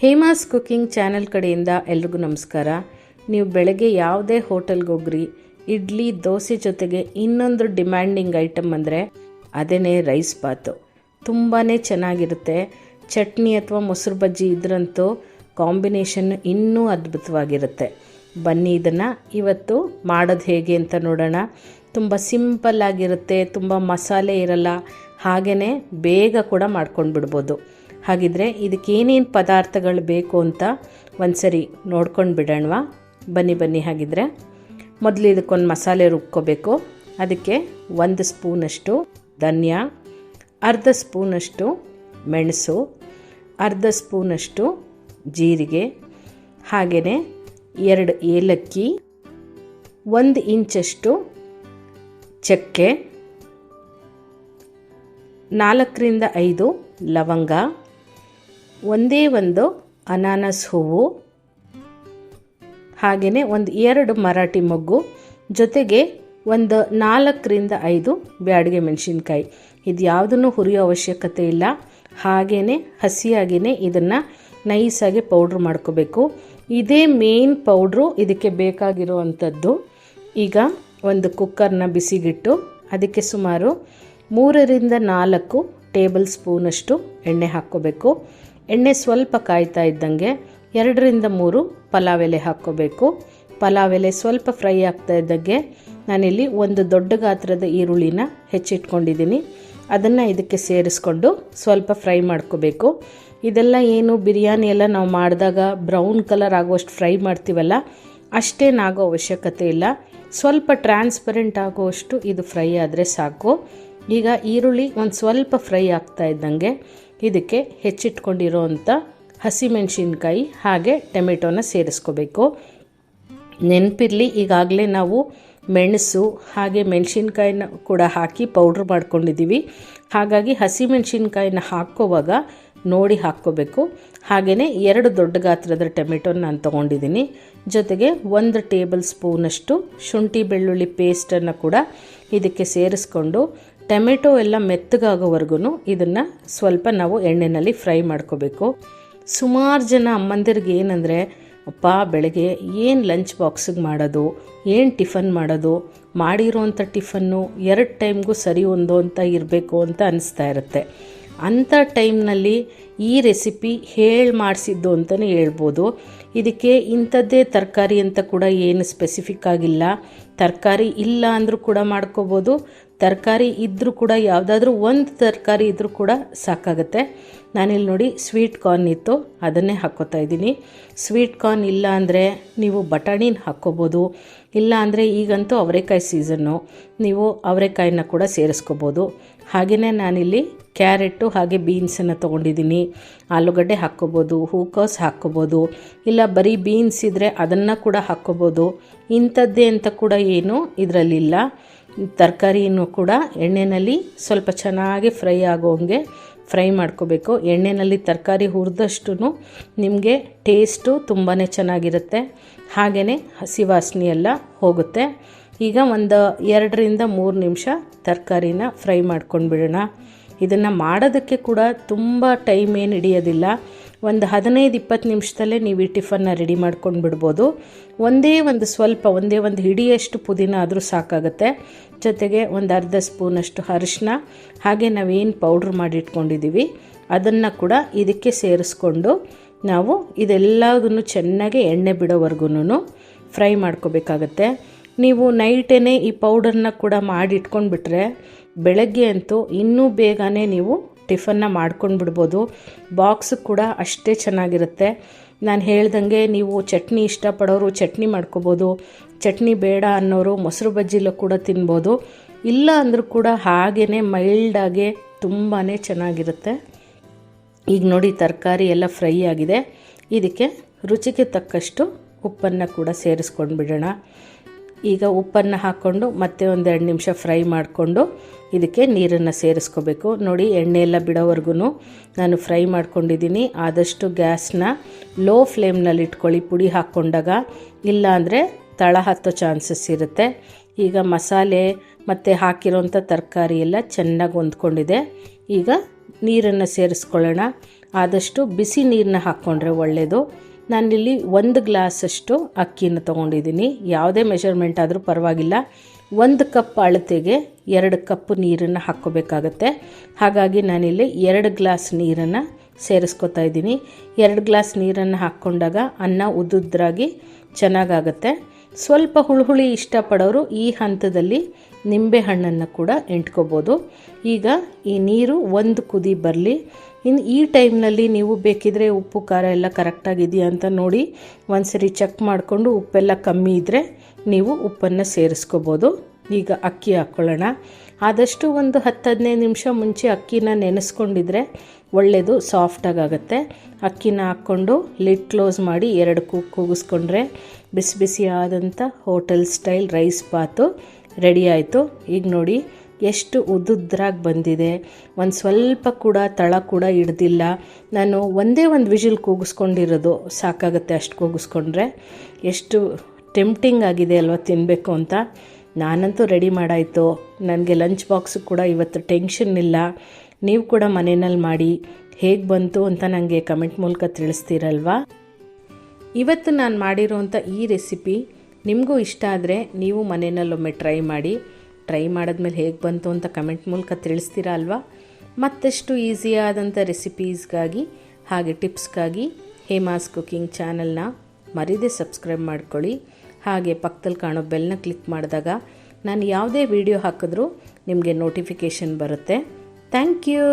Hema's cooking channel ಕಡೆಯಿಂದ ಎಲ್ರಿಗೂ ನಮಸ್ಕಾರ. ನೀವು ಬೆಳಗ್ಗೆ ಯಾವುದೇ ಹೋಟೆಲ್ಗೆ ಹೋಗ್ರಿ, ಇಡ್ಲಿ, ದೋಸೆ ಜೊತೆಗೆ ಇನ್ನೊಂದು ಡಿಮ್ಯಾಂಡಿಂಗ್ ಐಟಮ್ ಅಂದರೆ ಅದೇ ರೈಸ್ ಬಾತು. ತುಂಬಾ ಚೆನ್ನಾಗಿರುತ್ತೆ. ಚಟ್ನಿ ಅಥವಾ ಮೊಸರು ಬಜ್ಜಿ ಇದ್ರಂತೂ ಕಾಂಬಿನೇಷನ್ ಇನ್ನೂ ಅದ್ಭುತವಾಗಿರುತ್ತೆ. ಬನ್ನಿ ಇದನ್ನು ಇವತ್ತು ಮಾಡೋದು ಹೇಗೆ ಅಂತ ನೋಡೋಣ. ತುಂಬ ಸಿಂಪಲ್ ಆಗಿರುತ್ತೆ, ತುಂಬ ಮಸಾಲೆ ಇರಲ್ಲ ಹಾಗೆಯೇ ಬೇಗ ಕೂಡ ಮಾಡ್ಕೊಂಡು ಬಿಡ್ಬೋದು ಹಾಗಿದ್ರೆ ಇದಕ್ಕೆ ಏನೇನು ಪದಾರ್ಥಗಳು ಬೇಕು ಅಂತ ಒಂದ್ಸರಿ ನೋಡ್ಕೊಂಡು ಬಿಡೋಣವಾ? ಬನ್ನಿ ಬನ್ನಿ ಹಾಗಿದ್ರೆ. ಮೊದಲು ಇದಕ್ಕೊಂದು ಮಸಾಲೆ ರುಬ್ಕೋಬೇಕು. ಅದಕ್ಕೆ ಒಂದು ಸ್ಪೂನಷ್ಟು ಧನ್ಯ, ಅರ್ಧ ಸ್ಪೂನಷ್ಟು ಮೆಣಸು, ಅರ್ಧ ಸ್ಪೂನಷ್ಟು ಜೀರಿಗೆ ಹಾಗೆಯೇ ಎರಡು ಏಲಕ್ಕಿ, ಒಂದು ಇಂಚಷ್ಟು ಚಕ್ಕೆ, ನಾಲ್ಕರಿಂದ ಐದು ಲವಂಗ. ಒಂದೇ ಒಂದು ಅನಾನಸ್ ಹೂವು ಹಾಗೆಯೇ ಒಂದು ಎರಡು ಮರಾಠಿ ಮೊಗ್ಗು, ಜೊತೆಗೆ ಒಂದು ನಾಲ್ಕರಿಂದ ಐದು ಬ್ಯಾಡಿಗೆ ಮೆಣಸಿನ್ಕಾಯಿ. ಇದು ಯಾವುದನ್ನು ಹುರಿಯೋ ಅವಶ್ಯಕತೆ ಇಲ್ಲ. ಹಾಗೆಯೇ ಹಸಿಯಾಗಿಯೇ ಇದನ್ನು ನೈಸಾಗಿ ಪೌಡ್ರ್ ಮಾಡ್ಕೋಬೇಕು. ಇದೇ ಮೇನ್ ಪೌಡ್ರು ಇದಕ್ಕೆ ಬೇಕಾಗಿರುವಂಥದ್ದು. ಈಗ ಒಂದು ಕುಕ್ಕರ್ನ ಬಿಸಿಗಿಟ್ಟು, ಅದಕ್ಕೆ ಸುಮಾರು ಮೂರರಿಂದ ನಾಲ್ಕು ಟೇಬಲ್ ಸ್ಪೂನಷ್ಟು ಎಣ್ಣೆ ಹಾಕ್ಕೋಬೇಕು. ಎಣ್ಣೆ ಸ್ವಲ್ಪ ಕಾಯ್ತಾ ಇದ್ದಂಗೆ ಎರಡರಿಂದ ಮೂರು ಪಲಾವ್ ಎಲೆ ಹಾಕ್ಕೋಬೇಕು. ಪಲಾವ್ ಎಲೆ ಸ್ವಲ್ಪ ಫ್ರೈ ಆಗ್ತಾ ಇದ್ದಂಗೆ ನಾನಿಲ್ಲಿ ಒಂದು ದೊಡ್ಡ ಗಾತ್ರದ ಈರುಳ್ಳಿನ ಹೆಚ್ಚಿಟ್ಕೊಂಡಿದ್ದೀನಿ. ಅದನ್ನು ಇದಕ್ಕೆ ಸೇರಿಸ್ಕೊಂಡು ಸ್ವಲ್ಪ ಫ್ರೈ ಮಾಡ್ಕೋಬೇಕು. ಇದೆಲ್ಲ ಏನು ಬಿರಿಯಾನಿ ಎಲ್ಲ ನಾವು ಮಾಡಿದಾಗ ಬ್ರೌನ್ ಕಲರ್ ಆಗುವಷ್ಟು ಫ್ರೈ ಮಾಡ್ತೀವಲ್ಲ ಅಷ್ಟೇನಾಗೋ ಅವಶ್ಯಕತೆ ಇಲ್ಲ. ಸ್ವಲ್ಪ ಟ್ರಾನ್ಸ್ಪರೆಂಟ್ ಆಗುವಷ್ಟು ಇದು ಫ್ರೈ ಆದರೆ ಸಾಕು. ಈಗ ಈರುಳ್ಳಿ ಒಂದು ಸ್ವಲ್ಪ ಫ್ರೈ ಆಗ್ತಾ ಇದ್ದಂಗೆ ಇದಕ್ಕೆ ಹೆಚ್ಚಿಟ್ಕೊಂಡಿರೋವಂಥ ಹಸಿಮೆಣಸಿನ್ಕಾಯಿ ಹಾಗೆ ಟೊಮೆಟೊನ ಸೇರಿಸ್ಕೋಬೇಕು. ನೆನಪಿರಲಿ, ಈಗಾಗಲೇ ನಾವು ಮೆಣಸು ಹಾಗೆ ಮೆಣಸಿನ್ಕಾಯಿನ ಕೂಡ ಹಾಕಿ ಪೌಡ್ರ್ ಮಾಡ್ಕೊಂಡಿದ್ದೀವಿ. ಹಾಗಾಗಿ ಹಸಿಮೆಣಸಿನ್ಕಾಯಿನ ಹಾಕ್ಕೋವಾಗ ನೋಡಿ ಹಾಕ್ಕೋಬೇಕು. ಹಾಗೆಯೇ ಎರಡು ದೊಡ್ಡ ಗಾತ್ರದ ಟೊಮೆಟೊನ ನಾನು ತೊಗೊಂಡಿದ್ದೀನಿ. ಜೊತೆಗೆ ಒಂದು ಟೇಬಲ್ ಸ್ಪೂನಷ್ಟು ಶುಂಠಿ ಬೆಳ್ಳುಳ್ಳಿ ಪೇಸ್ಟನ್ನು ಕೂಡ ಇದಕ್ಕೆ ಸೇರಿಸ್ಕೊಂಡು ಟೊಮೆಟೊ ಎಲ್ಲ ಮೆತ್ತಗಾಗೋವರೆಗೂ ಇದನ್ನು ಸ್ವಲ್ಪ ನಾವು ಎಣ್ಣೆಯಲ್ಲಿ ಫ್ರೈ ಮಾಡ್ಕೋಬೇಕು. ಸುಮಾರು ಜನ ಅಮ್ಮಂದಿರಿಗೆ ಏನಂದರೆ, ಅಪ್ಪ, ಬೆಳಗ್ಗೆ ಏನು ಲಂಚ್ ಬಾಕ್ಸಿಗೆ ಮಾಡೋದು? ಏನು ಟಿಫನ್ ಮಾಡೋದು? ಮಾಡಿರೋವಂಥ ಟಿಫನ್ನು ಎರಡು ಟೈಮ್ಗೂ ಸರಿ ಹೊಂದೋ ಅಂತ ಇರಬೇಕು ಅಂತ ಅನಿಸ್ತಾ ಇರುತ್ತೆ. ಅಂಥ ಟೈಮ್ನಲ್ಲಿ ಈ ರೆಸಿಪಿ ಹೇಳಿ ಮಾಡಿಸಿದ್ದು ಅಂತಲೇ ಹೇಳ್ಬೋದು. ಇದಕ್ಕೆ ಇಂಥದ್ದೇ ತರಕಾರಿ ಅಂತ ಕೂಡ ಏನು ಸ್ಪೆಸಿಫಿಕ್ ಆಗಿಲ್ಲ. ತರಕಾರಿ ಇಲ್ಲ ಅಂದರೂ ಕೂಡ ಮಾಡ್ಕೋಬೋದು. ತರಕಾರಿ ಇದ್ದರೂ ಕೂಡ ಯಾವುದಾದ್ರೂ ಒಂದು ತರಕಾರಿ ಇದ್ದರೂ ಕೂಡ ಸಾಕಾಗುತ್ತೆ. ನಾನಿಲ್ಲಿ ನೋಡಿ ಸ್ವೀಟ್ ಕಾರ್ನ್ ಇತ್ತು, ಅದನ್ನೇ ಹಾಕ್ಕೋತಾ ಇದ್ದೀನಿ. ಸ್ವೀಟ್ ಕಾರ್ನ್ ಇಲ್ಲ ಅಂದರೆ ನೀವು ಬಟಾಣಿನ ಹಾಕ್ಕೋಬೋದು ಇಲ್ಲ ಅಂದರೆ ಈಗಂತೂ ಅವರೆಕಾಯಿ ಸೀಸನ್ನು ನೀವು ಅವರೆಕಾಯಿನ ಕೂಡ ಸೇರಿಸ್ಕೋಬೋದು. ಹಾಗೆಯೇ ನಾನಿಲ್ಲಿ ಕ್ಯಾರೆಟು ಹಾಗೆ ಬೀನ್ಸನ್ನು ತೊಗೊಂಡಿದ್ದೀನಿ. ಆಲೂಗಡ್ಡೆ ಹಾಕ್ಕೋಬೋದು, ಹೂಕೋಸ್ ಹಾಕ್ಕೋಬೋದು, ಇಲ್ಲ ಬರೀ ಬೀನ್ಸ್ ಇದ್ದರೆ ಅದನ್ನು ಕೂಡ ಹಾಕ್ಕೋಬೋದು. ಇಂಥದ್ದೇ ಅಂತ ಕೂಡ ಏನು ಇದರಲ್ಲಿಲ್ಲ. ತರಕಾರಿನೂ ಕೂಡ ಎಣ್ಣೆಯಲ್ಲಿ ಸ್ವಲ್ಪ ಚೆನ್ನಾಗಿ ಫ್ರೈ ಆಗೋಂಗೆ ಫ್ರೈ ಮಾಡ್ಕೋಬೇಕು. ಎಣ್ಣೆಯಲ್ಲಿ ತರಕಾರಿ ಹುರಿದಷ್ಟು ನಿಮಗೆ ಟೇಸ್ಟು ತುಂಬಾ ಚೆನ್ನಾಗಿರುತ್ತೆ. ಹಾಗೆಯೇ ಹಸಿ ವಾಸನೆ ಎಲ್ಲ ಹೋಗುತ್ತೆ. ಈಗ ಒಂದು ಎರಡರಿಂದ ಮೂರು ನಿಮಿಷ ತರಕಾರಿನ ಫ್ರೈ ಮಾಡ್ಕೊಂಡು ಬಿಡೋಣ ಇದನ್ನು ಮಾಡೋದಕ್ಕೆ ಕೂಡ ತುಂಬ ಟೈಮ್ ಏನು ಹಿಡಿಯೋದಿಲ್ಲ. ಒಂದು ಹದಿನೈದು, ಇಪ್ಪತ್ತು ನಿಮಿಷದಲ್ಲೇ ನೀವು ಈ ಟಿಫನ್ನ ರೆಡಿ ಮಾಡ್ಕೊಂಡು ಬಿಡ್ಬೋದು. ಒಂದೇ ಒಂದು ಸ್ವಲ್ಪ, ಒಂದೇ ಒಂದು ಹಿಡಿಯಷ್ಟು ಪುದೀನ ಆದರೂ ಸಾಕಾಗುತ್ತೆ. ಜೊತೆಗೆ ಒಂದು ಅರ್ಧ ಸ್ಪೂನಷ್ಟು ಅರಿಶಿನ ಹಾಗೆ ನಾವೇನು ಪೌಡ್ರ್ ಮಾಡಿ ಇಟ್ಕೊಂಡಿದ್ದೀವಿ ಅದನ್ನು ಕೂಡ ಇದಕ್ಕೆ ಸೇರಿಸ್ಕೊಂಡು ನಾವು ಇದೆಲ್ಲದನ್ನು ಚೆನ್ನಾಗಿ ಎಣ್ಣೆ ಬಿಡೋವರೆಗೂ ಫ್ರೈ ಮಾಡ್ಕೋಬೇಕಾಗತ್ತೆ. ನೀವು ನೈಟೇ ಈ ಪೌಡರ್ನ ಕೂಡ ಮಾಡಿ ಇಟ್ಕೊಂಡ್ಬಿಟ್ರೆ ಬೆಳಗ್ಗೆ ಅಂತೂ ಇನ್ನೂ ಬೇಗನೆ ನೀವು ಟಿಫನ್ನ ಮಾಡ್ಕೊಂಡು ಬಿಡ್ಬೋದು ಬಾಕ್ಸ್ ಕೂಡ ಅಷ್ಟೇ ಚೆನ್ನಾಗಿರುತ್ತೆ. ನಾನು ಹೇಳ್ದಂಗೆ ನೀವು ಚಟ್ನಿ ಇಷ್ಟಪಡೋರು ಚಟ್ನಿ ಮಾಡ್ಕೋಬೋದು. ಚಟ್ನಿ ಬೇಡ ಅನ್ನೋರು ಮೊಸರು ಬಜ್ಜಿಲೂ ಕೂಡ ತಿನ್ಬೋದು. ಇಲ್ಲ ಅಂದರೂ ಕೂಡ ಹಾಗೇ ಮೈಲ್ಡಾಗೆ ತುಂಬಾ ಚೆನ್ನಾಗಿರುತ್ತೆ. ಈಗ ನೋಡಿ ತರಕಾರಿ ಎಲ್ಲ ಫ್ರೈ ಆಗಿದೆ. ಇದಕ್ಕೆ ರುಚಿಗೆ ತಕ್ಕಷ್ಟು ಉಪ್ಪನ್ನು ಕೂಡ ಸೇರಿಸ್ಕೊಂಡು ಬಿಡೋಣ ಈಗ ಉಪ್ಪನ್ನು ಹಾಕ್ಕೊಂಡು ಮತ್ತೆ ಒಂದೆರಡು ನಿಮಿಷ ಫ್ರೈ ಮಾಡಿಕೊಂಡು ಇದಕ್ಕೆ ನೀರನ್ನು ಸೇರಿಸ್ಕೋಬೇಕು. ನೋಡಿ, ಎಣ್ಣೆ ಎಲ್ಲ ಬಿಡೋವರೆಗೂ ನಾನು ಫ್ರೈ ಮಾಡ್ಕೊಂಡಿದ್ದೀನಿ. ಆದಷ್ಟು ಗ್ಯಾಸ್ನ ಲೋ ಫ್ಲೇಮ್ನಲ್ಲಿ ಇಟ್ಕೊಳ್ಳಿ. ಪುಡಿ ಹಾಕ್ಕೊಂಡಾಗ ಇಲ್ಲಾಂದರೆ ತಳ ಹತ್ತೋ ಚಾನ್ಸಸ್ ಇರುತ್ತೆ. ಈಗ ಮಸಾಲೆ ಮತ್ತು ಹಾಕಿರೋಂಥ ತರಕಾರಿ ಎಲ್ಲ ಚೆನ್ನಾಗಿ ಹೊಂದ್ಕೊಂಡಿದೆ. ಈಗ ನೀರನ್ನು ಸೇರಿಸ್ಕೊಳ್ಳೋಣ. ಆದಷ್ಟು ಬಿಸಿ ನೀರನ್ನ ಹಾಕ್ಕೊಂಡ್ರೆ ಒಳ್ಳೆಯದು ನಾನಿಲ್ಲಿ ಒಂದು ಗ್ಲಾಸಷ್ಟು ಅಕ್ಕಿನ ತೊಗೊಂಡಿದ್ದೀನಿ. ಯಾವುದೇ ಮೆಷರ್ಮೆಂಟ್ ಆದರೂ ಪರವಾಗಿಲ್ಲ. ಒಂದು ಕಪ್ ಅಳತೆಗೆ ಎರಡು ಕಪ್ ನೀರನ್ನು ಹಾಕ್ಕೋಬೇಕಾಗತ್ತೆ. ಹಾಗಾಗಿ ನಾನಿಲ್ಲಿ ಎರಡು ಗ್ಲಾಸ್ ನೀರನ್ನು ಸೇರಿಸ್ಕೊತಾ ಇದ್ದೀನಿ. ಎರಡು ಗ್ಲಾಸ್ ನೀರನ್ನು ಹಾಕ್ಕೊಂಡಾಗ ಅನ್ನ ಉದ್ದುದ್ರಾಗಿ ಚೆನ್ನಾಗಾಗತ್ತೆ. ಸ್ವಲ್ಪ ಹುಳುಹುಳಿ ಇಷ್ಟಪಡೋರು ಈ ಹಂತದಲ್ಲಿ ನಿಂಬೆ ಹಣ್ಣನ್ನು ಕೂಡ ಎಂಟ್ಕೋಬೋದು. ಈಗ ಈ ನೀರು ಒಂದು ಕುದಿ ಬರಲಿ. ಇನ್ನು ಈ ಟೈಮ್ನಲ್ಲಿ ನೀವು ಬೇಕಿದ್ರೆ ಉಪ್ಪು, ಖಾರ ಎಲ್ಲ ಕರೆಕ್ಟಾಗಿದೆಯಾ ಅಂತ ನೋಡಿ ಒಂದ್ಸರಿ ಚೆಕ್ ಮಾಡಿಕೊಂಡು ಉಪ್ಪೆಲ್ಲ ಕಮ್ಮಿ ಇದ್ದರೆ ನೀವು ಉಪ್ಪನ್ನು ಸೇರಿಸ್ಕೋಬೋದು. ಈಗ ಅಕ್ಕಿ ಹಾಕ್ಕೊಳ್ಳೋಣ ಆದಷ್ಟು ಒಂದು ಹತ್ತು ಹದಿನೈದು ನಿಮಿಷ ಮುಂಚೆ ಅಕ್ಕಿನ ನೆನೆಸ್ಕೊಂಡಿದ್ರೆ ಒಳ್ಳೆಯದು ಸಾಫ್ಟಾಗಿ ಆಗುತ್ತೆ. ಅಕ್ಕಿನ ಹಾಕ್ಕೊಂಡು ಲಿಡ್ ಕ್ಲೋಸ್ ಮಾಡಿ ಎರಡು ಕೂಗ್ ಕೂಗಿಸ್ಕೊಂಡ್ರೆ ಬಿಸಿ ಬಿಸಿ ಆದಂಥ hotel style rice bath ready ಆಯಿತು. ಈಗ ನೋಡಿ ಎಷ್ಟು ಉದುದ್ರಾಗಿ ಬಂದಿದೆ. ಒಂದು ಸ್ವಲ್ಪ ಕೂಡ ತಳ ಕೂಡ ಹಿಡ್ದಿಲ್ಲ. ನಾನು ಒಂದೇ ಒಂದು ವಿಷಲ್ ಕೂಗಿಸ್ಕೊಂಡಿರೋದು ಸಾಕಾಗುತ್ತೆ ಅಷ್ಟು ಕೂಗಿಸ್ಕೊಂಡ್ರೆ. ಎಷ್ಟು ಟೆಂಪ್ಟಿಂಗ್ ಆಗಿದೆ ಅಲ್ವಾ ತಿನ್ನಬೇಕು ಅಂತ. ನಾನಂತೂ ರೆಡಿ ಮಾಡಾಯಿತು. ನನಗೆ ಲಂಚ್ ಬಾಕ್ಸು ಕೂಡ ಇವತ್ತು ಟೆನ್ಷನ್ ಇಲ್ಲ. ನೀವು ಕೂಡ ಮನೆಯಲ್ಲಿ ಮಾಡಿ. ಹೇಗೆ ಬಂತು ಅಂತ ನನಗೆ ಕಮೆಂಟ್ ಮೂಲಕ ತಿಳಿಸ್ತೀರಲ್ವಾ? ಇವತ್ತು ನಾನು ಮಾಡಿರೋಂಥ ಈ ರೆಸಿಪಿ ನಿಮಗೂ ಇಷ್ಟ ಆದರೆ ನೀವು ಮನೆಯಲ್ಲೊಮ್ಮೆ ಟ್ರೈ ಮಾಡಿ. ಟ್ರೈ ಮಾಡಿದ್ಮೇಲೆ ಹೇಗೆ ಬಂತು ಅಂತ ಕಮೆಂಟ್ ಮೂಲಕ ತಿಳಿಸ್ತೀರಾ ಅಲ್ವಾ? ಮತ್ತಷ್ಟು ಈಸಿಯಾದಂಥ ರೆಸಿಪೀಸ್ಗಾಗಿ ಹಾಗೆ ಟಿಪ್ಸ್ಗಾಗಿ ಹೇಮಾಸ್ ಕುಕಿಂಗ್ ಚಾನಲ್ನ ಮರಿದೇ ಸಬ್ಸ್ಕ್ರೈಬ್ ಮಾಡ್ಕೊಳ್ಳಿ. ಹಾಗೆ ಪಕ್ಕದಲ್ಲಿ ಕಾಣೋ ಬೆಲ್ನ ಕ್ಲಿಕ್ ಮಾಡಿದಾಗ ನಾನು ಯಾವುದೇ ವಿಡಿಯೋ ಹಾಕಿದ್ರೂ ನಿಮಗೆ ನೋಟಿಫಿಕೇಷನ್ ಬರುತ್ತೆ. Thank you